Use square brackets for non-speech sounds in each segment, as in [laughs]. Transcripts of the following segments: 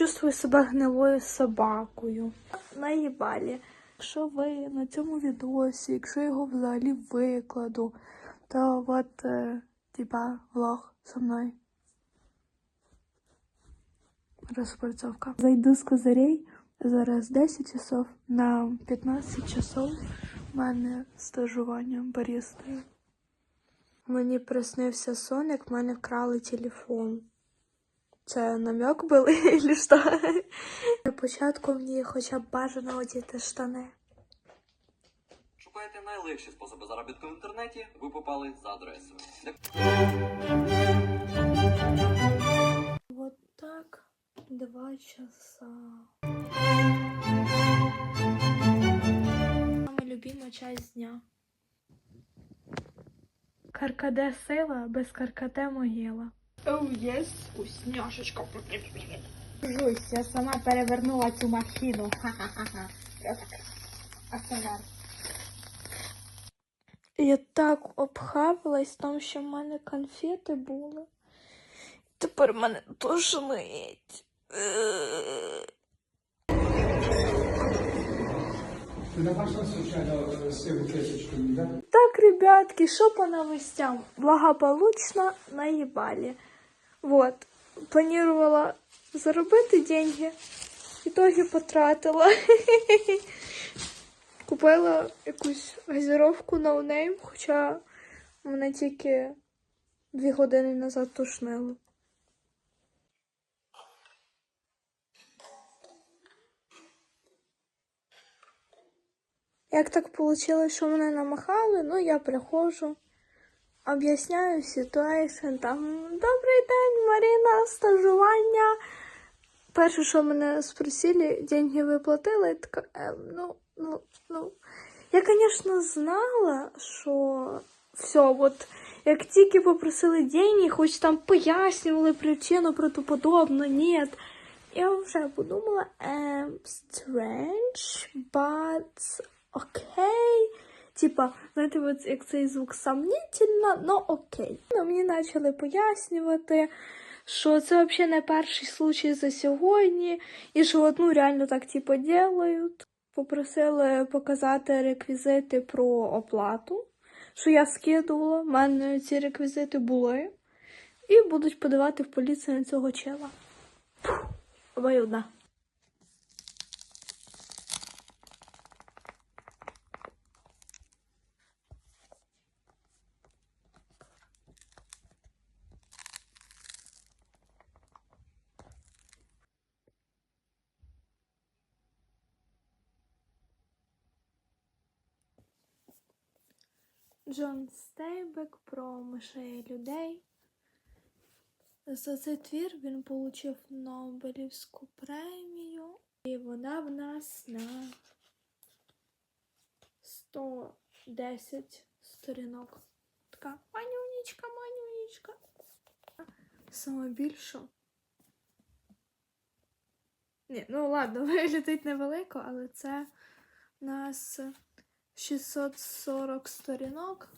чувствую себе гнилою собакою. Наїбалі. Якщо ви на цьому відосі, якщо його взагалі викладу, то от, е, типа, влог со мною. Розпальцовка. Зайду з козирей. Зараз 10 часов на 15 часов у мене стажування барістою. Мені приснився сон, як в мене вкрали телефон. Це намек був, [laughs] чи що? На початку мені хоча б бажано одіти штани. Шукаєте найлегші способи заробітку в інтернеті, ви попали за адресою. Вот так два часа. Самая любимая часть дня. Каркаде сила, без каркаде могила. Оу, єс, вкусняшечка. Жусь, я сама перевернула цю машину. Ха-ха-ха. Я так. АСМР. Я так обхавилась там, що в мене конфети були. Тепер мене тошнить. Кисочку, да? Так, ребятки, что по новостям? Благополучно наебали. Вот. Планировала заробити деньги. В итоге потратила. [laughs] Купила якусь газіровку ноунейм, хоча мене тільки дві години назад тушнило. Як так вийшло, що мене намахали, ну я приходжу, об'ясняю ситуацію, там Добрий день, Маріна, стажування. Перше, що мене спросили, деньги виплатили, така, «Ем, ну, ну, ну. Я, звісно, знала, що все, от як тільки попросили деньги, хоч там пояснювали причину про то подобно, ні. Я вже подумала, um, strange, but окей. Типа, знаєте, от як цей звук сомнительно, но окей. Ну, мені почали пояснювати, що це взагалі не перший случай за сьогодні, і що от, ну, реально так типу делають. Попросили показати реквізити про оплату, що я скидувала, в мене ці реквізити були, і будуть подавати в поліцію на цього чела. Фух, Обоюдно. Джон Стейбек про мишей людей. За цей твір він отримав Нобелівську премію. І вона в нас на 110 сторінок. Така манюнічка, манюнічка. Саме більшу. Ні, ну ладно, [laughs] виглядить невелико, але це у нас 640 сторінок.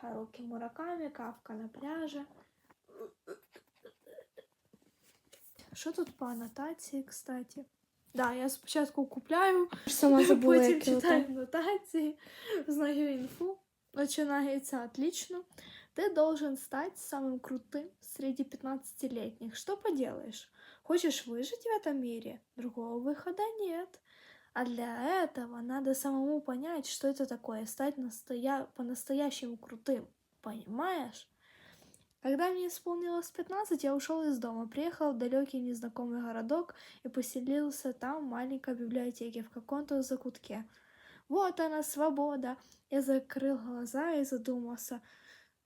Харукі Муракамі, кавка на пляжі. Що тут по анотації, кстати? Да, я спочатку купляю, Сама [laughs] забула, потім яке читаю ото. аннотації, знаю инфу. Начинается отлично. Ты должен стать самым крутым среди 15-летних. Что поделаешь? Хочешь выжить в этом мире? Другого выхода нет. А для этого надо самому понять, что это такое, стать настоя... по-настоящему крутым. Понимаешь? Когда мне исполнилось 15, я ушел из дома, приехал в далекий незнакомый городок и поселился там в маленькой библиотеке в каком-то закутке. Вот она, свобода. Я закрыл глаза и задумался,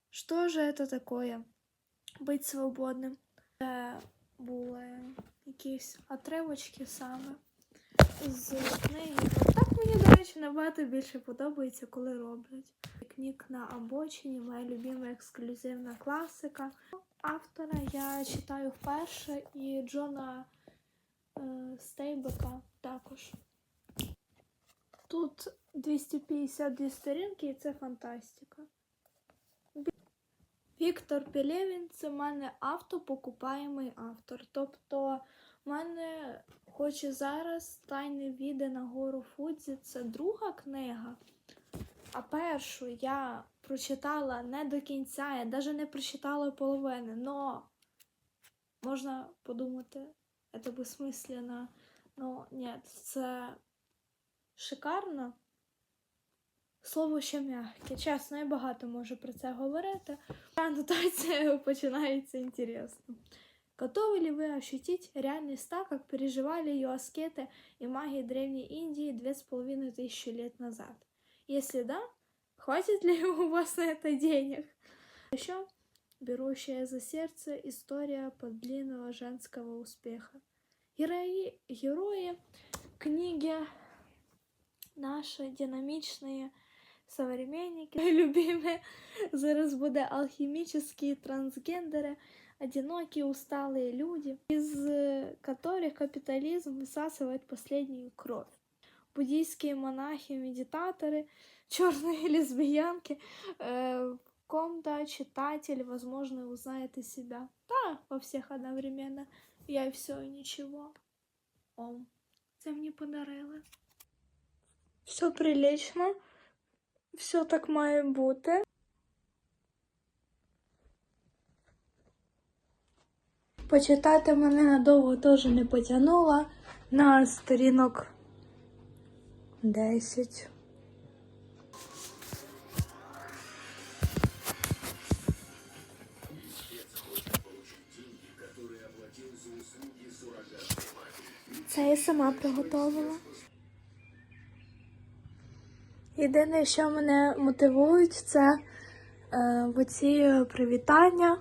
что же это такое быть свободним. Це були якісь отривочки саме з книги. Так мені, до речі, набагато більше подобається, коли роблять. Пікнік на обочині, моя любима ексклюзивна класика. Автора я читаю вперше і Джона е, Стейбека також. Тут 252 сторінки і це фантастика. Віктор Пелєвін це в мене автопокупаємий автор. Тобто У мене, хоч і зараз тайне віде на гору Фудзі це друга книга, а першу я прочитала не до кінця, я навіть не прочитала половини, но можна подумати, це безсмисленно. Ну, ні, це шикарно. Слово ще м'яке. Чесно, я багато можу про це говорити. Аннотація [laughs] починається інтересно. Готовы ли вы ощутить реальность так, как переживали ее аскеты и маги Древней Индии две с половиной тысячи лет назад? Если да, хватит ли [laughs] у вас на это денег? Еще берущая за сердце история подлинного женского успеха. Герои, герои книги наши динамичные современники, [laughs] любимые, зараз буде алхимические трансгендеры, одинокие усталые люди, из э, которых капитализм высасывает последнюю кровь. Буддийские монахи, медитаторы, [laughs] черные лесбиянки, э, ком-то читатель, возможно, узнает из себя. Да, во всех одновременно. Я и все, и ничего. О, це мені подарили. Все прилично, все так має бути. Почитати мене надовго теж не потягнула на сторінок 10. Це я сама приготувала. Єдине, що мене мотивують, це е, оці привітання.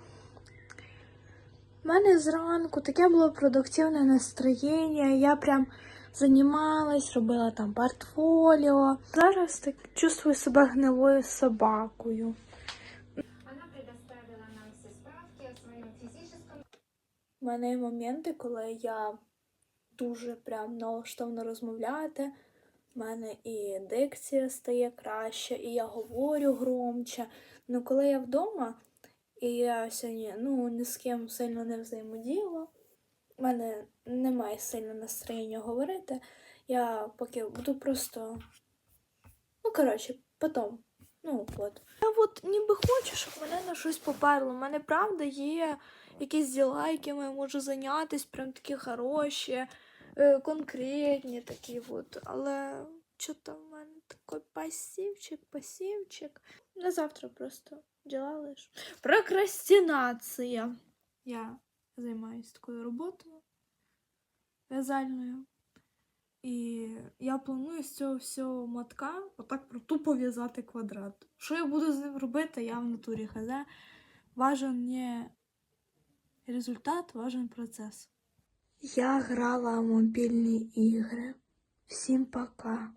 У мене зранку таке було продуктивне настроєння. Я прям займалась, робила там портфоліо. Зараз так чувствую себе гнилою собакою. Она предоставила нам все справки У мене є моменти, коли я дуже прям налаштована розмовляти. У мене і дикція стає краще, і я говорю громче. Ну, коли я вдома, і я сьогодні ну, ні з ким сильно не взаємодіяла, у мене немає сильно настроєння говорити. Я поки буду просто. Ну, коротше, потом. Ну, от. Я от ніби хочу, щоб мене на щось поперло. У мене правда є якісь діла, якими я можу зайнятися, прям такі хороші, е, конкретні такі от. Але що-то в мене такий пасівчик, пасівчик. На завтра просто діла лиш. Прокрастинація. Я займаюся такою роботою в'язальною. І я планую з цього всього мотка отак про тупо в'язати квадрат. Що я буду з ним робити, я в натурі хз. Важен не результат, важен процес. Я грала в мобільні ігри. Всім пока.